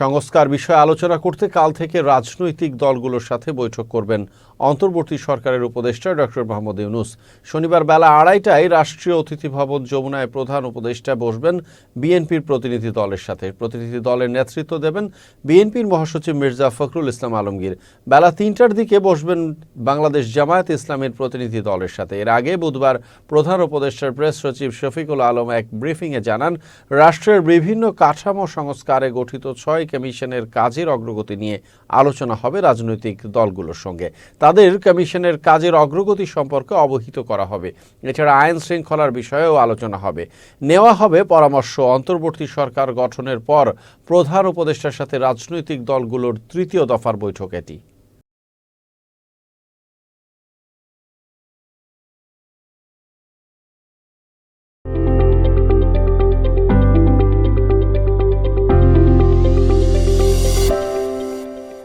সংস্কার বিষয়ে আলোচনা করতে কাল থেকে রাজনৈতিক দলগুলোর সাথে বৈঠক করবেন অন্তর্বর্তী সরকারের উপদেষ্টা ডক্টর মোহাম্মদ ইউনুস। শনিবার বেলা আড়াইটায় রাষ্ট্রীয় অতিথি ভবন যমুনায় প্রধান উপদেষ্টা বসবেন বিএনপির প্রতিনিধি দলের সাথে। প্রতিনিধি দলের নেতৃত্ব দেবেন বিএনপির মহাসচিব মির্জা ফখরুল ইসলাম আলমগীর। বেলা তিনটার দিকে বসবেন বাংলাদেশ জামায়াত ইসলামের প্রতিনিধি দলের সাথে। এর আগে বুধবার প্রধান উপদেষ্টার প্রেস সচিব শফিকুল আলম এক ব্রিফিংয়ে জানান, রাষ্ট্রের বিভিন্ন কাঠামো সংস্কারে গঠিত ছয় কমিশনের কাজের অগ্রগতি নিয়ে আলোচনা হবে রাজনৈতিক দলগুলোর সঙ্গে। তাদের কমিশনের কাজের অগ্রগতি সম্পর্কে অবহিত করা হবে। এছাড়া আইন শৃঙ্খলার বিষয়েও আলোচনা হবে। নেওয়া হবে পরামর্শ। অন্তর্বর্তী সরকার গঠনের পর প্রধান উপদেষ্টার সাথে রাজনৈতিক দলগুলোর তৃতীয় দফার বৈঠক এটি।